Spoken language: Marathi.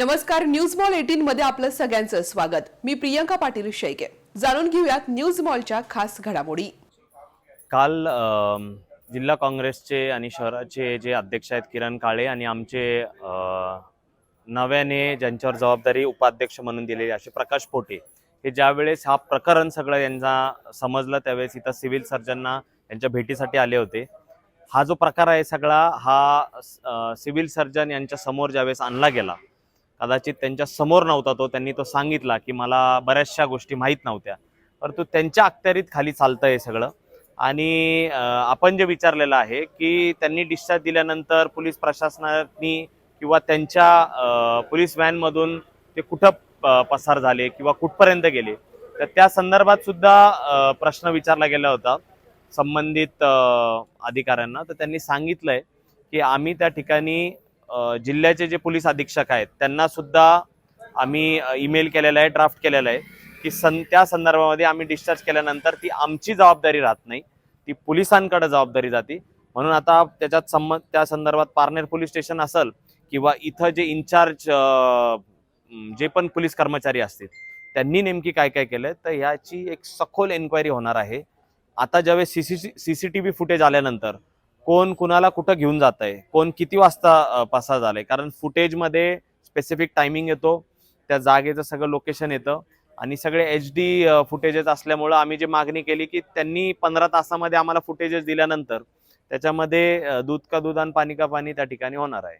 नमस्कार न्यूज मॉल एटीन मध्ये आपलं सगळ्यांचं स्वागत. मी प्रियंका पाटील शेळके. जाणून घेऊयात न्यूज मॉलच्या खास घडामोडी. काल जिल्हा काँग्रेसचे आणि शहराचे जे अध्यक्ष आहेत किरण काळे आणि आमचे नव्याने ज्यांच्यावर जबाबदारी उपाध्यक्ष म्हणून दिलेली असे प्रकाश पोटे हे ज्यावेळेस हा प्रकरण सगळं यांना समजलं त्यावेळेस इथं सिव्हिल सर्जनना यांच्या भेटीसाठी आले होते. हा जो प्रकार आहे सगळा हा सिव्हिल सर्जन यांच्या समोर ज्यावेळेस आणला गेला कदाचित त्यांच्यासमोर नव्हता तो. त्यांनी तो सांगितला की मला बऱ्याचशा गोष्टी माहीत नव्हत्या. परंतु त्यांच्या अखत्यारीत खाली चालतं आहे सगळं. आणि आपण जे विचारलेलं आहे की त्यांनी डिस्चार्ज दिल्यानंतर पोलीस प्रशासनाने किंवा त्यांच्या पोलीस व्हॅनमधून ते कुठं प- पसार झाले किंवा कुठपर्यंत गेले? तर त्या संदर्भात सुद्धा प्रश्न विचारला गेला होता संबंधित अधिकाऱ्यांना. तर त्यांनी सांगितलंय की आम्ही त्या ठिकाणी जिल्ह्याचे जे पोलीस अधीक्षक आहेत त्यांना सुद्धा आम्ही ईमेल केलेला आहे ड्राफ्ट केलेला आहे की सं त्या संदर्भामध्ये आम्ही डिस्चार्ज केल्यानंतर ती आमची जबाबदारी राहत नाही. ती पोलिसांकडे जबाबदारी जाते. म्हणून आता त्याच्यात संबंध त्या संदर्भात पारनेर पोलीस स्टेशन असेल किंवा इथं जे इन्चार्ज जे पण पोलीस कर्मचारी असतील त्यांनी नेमकी काय काय केलं तर ह्याची एक सखोल एन्क्वायरी होणार आहे. आता ज्यावेळेस C C C C T V footage आल्यानंतर कोण कुणाला कुठं घेऊन जात आहे कोण किती वाजता पसार झालंय? कारण फुटेजमध्ये स्पेसिफिक टायमिंग येतो त्या जागेचं सगळं लोकेशन येतं आणि सगळे एच डी फुटेजेस असल्यामुळं आम्ही जी मागणी केली की त्यांनी पंधरा तासामध्ये आम्हाला फुटेजेस दिल्यानंतर त्याच्यामध्ये दूध का दूध आणि पाणी का पाणी त्या ठिकाणी होणार आहे.